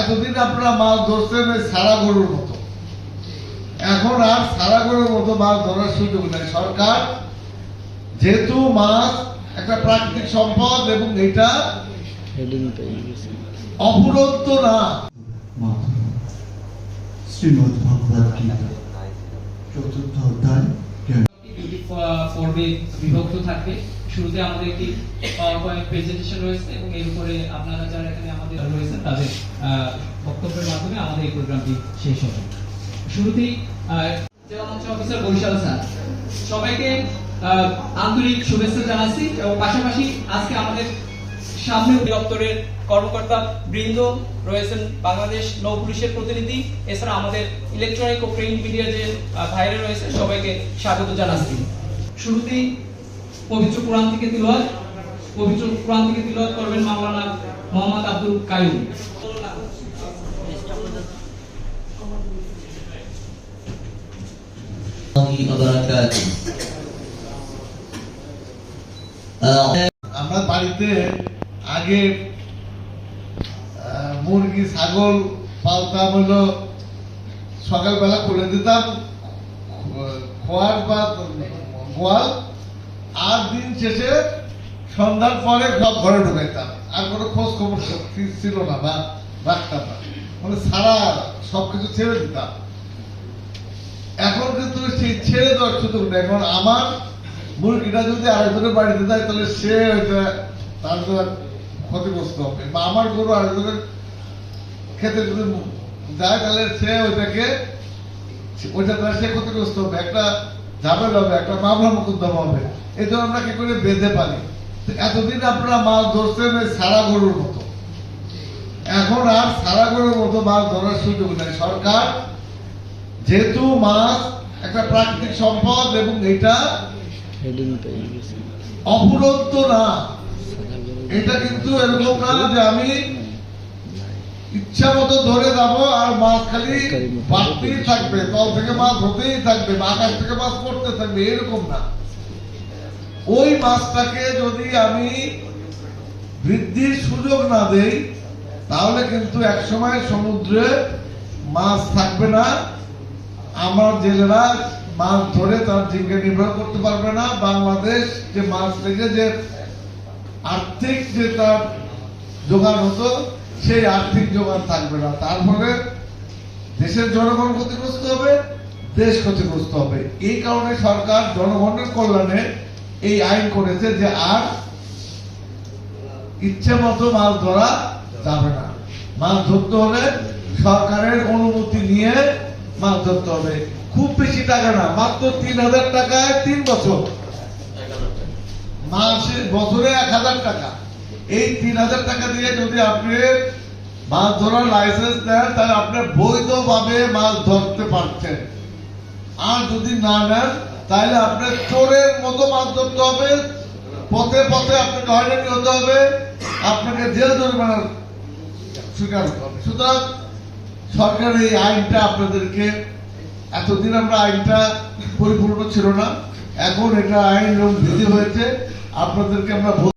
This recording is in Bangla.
এতদিন আপনারা মাছ ধরছেন সারা গরুর মতো। এখন আর সারা গরুর মতো মাছ ধরার সুযোগ নেই। সরকার যেহেতু মাছ একটা প্রাকৃতিক সম্পদ এবং এটা অফুরন্ত না। শ্রীমদ্ ভগবদ গীতা চতুর্থ অধ্যায় পর্বে বিভক্ত থাকবে শুরুতে আমাদের একটি পাওয়ার পয়েন্ট প্রেজেন্টেশন রয়েছে এবং এর উপরে আপনারা যারা এখানে আমাদের রয়েছেন, তাদের বক্তব্যের মাধ্যমে আমাদের এই প্রোগ্রামটি শেষ হবে। শুরুতেই অফিসার বরিশাল স্যার। সবাইকে আন্তরিক শুভেচ্ছা জানাচ্ছি এবং পাশাপাশি আজকে আমাদের সামনে দপ্তরের কর্মকর্তা বৃন্দ রয়েছেন, বাংলাদেশ নৌ প্রতিনিধি। এছাড়া আমাদের ইলেকট্রনিক ও প্রিন্ট মিডিয়া যে ভাইরা রয়েছে, সবাইকে স্বাগত জানাচ্ছি। শুরুতেই পবিত্র কোরআন থেকে তিলওয়াত, পবিত্র কোরআন থেকে তিলওয়াত করবেন মাওলানা মোহাম্মদ আব্দুল কাইম আমরা বাড়িতে আগে মুরগি, ছাগল পালতাম হলো, সকালবেলা করে দিতাম খোয়ার বা গোয়াল আর দিন শেষে সন্ধ্যার পরে সব ঘরে ঢুকাইতাম। আর কোনো খোঁজ খবর ছিল না বা রাখতাম না। মানে সারা সবকিছু ছেড়ে দিতাম। এখন কিন্তু সেই ছেড়ে দেওয়ার সুযোগ নেই। এখন আমার মুরগিটা যদি আরেকজনের বাড়িতে যায়, তাহলে সে তার ক্ষতিগ্রস্ত হবে। বা আমার গরু আরেকজনের খেতে যদি যায়, তাহলে সে ওইটাকে ওইটা দ্বারা সে ক্ষতিগ্রস্ত হবে। একটা ঝামেলা হবে, একটা মামলা মোকদ্দমা হবে। এই জন্য আমরা কি করে বেঁধে পারি এতদিন আপনারা মাছ ধরছেন সারা গরুর মতো। এখন আর সারা গরুর মতো মাছ ধরার সুযোগ নেই। সরকার যেহেতু মাছ, একটা প্রাকৃতিক সম্পদ এবং এটা অফুরন্ত না। এটা কিন্তু এরকম না যে আমি ইচ্ছা মতো ধরে যাব আর মাছ খালি বাড়তেই থাকবে তল থেকে মাছ হতেই থাকবে বা আকাশ থেকে মাছ পড়তে থাকবে এরকম না। ওই মাছটাকে যদি আমি বৃদ্ধির সুযোগ না দেই তাহলে কিন্তু একসময় সমুদ্রে মাছ থাকবে না আমার জেলেরা মাছ ধরে তার জীবিকা নির্ভর করতে পারবে না বাংলাদেশ যে মাছ থেকে যে আর্থিক যে তার যোগান হতো সেই আর্থিক যোগান থাকবে না। তারপরে দেশের জনগণ ক্ষতিগ্রস্ত হবে, দেশ ক্ষতিগ্রস্ত হবে। এই কারণে সরকার জনগণের কল্যাণে এই আইন করেছে যে আর ইচ্ছে মতো মাছ ধরা যাবে না। মাছ ধরতে হলে সরকারের অনুমতি নিয়ে মাছ ধরতে হবে। খুব বেশি টাকা না, মাত্র তিন হাজার টাকায় তিন বছর। মাসে বছরে এক হাজার টাকা। এই তিন হাজার টাকা দিয়ে যদি আপনি মাছ ধরার লাইসেন্স নেন, তাহলে আপনি বৈধভাবে মাছ ধরতে পারছেন। আর যদি না নেন, তাহলে আপনার চোরের মতো মাছ ধরতে হবে, পথে পথে আপনাকে হয়রানি হতে হবে, আপনাকে জেল জরিমানা স্বীকার হতে হবে। সুতরাং সরকার এই আইনটা আপনাদেরকে, এতদিন আমরা আইনটা পরিপূর্ণ ছিল না, এখন এটা আইন এবং বিধি হয়েছে, আপনাদেরকে আমরা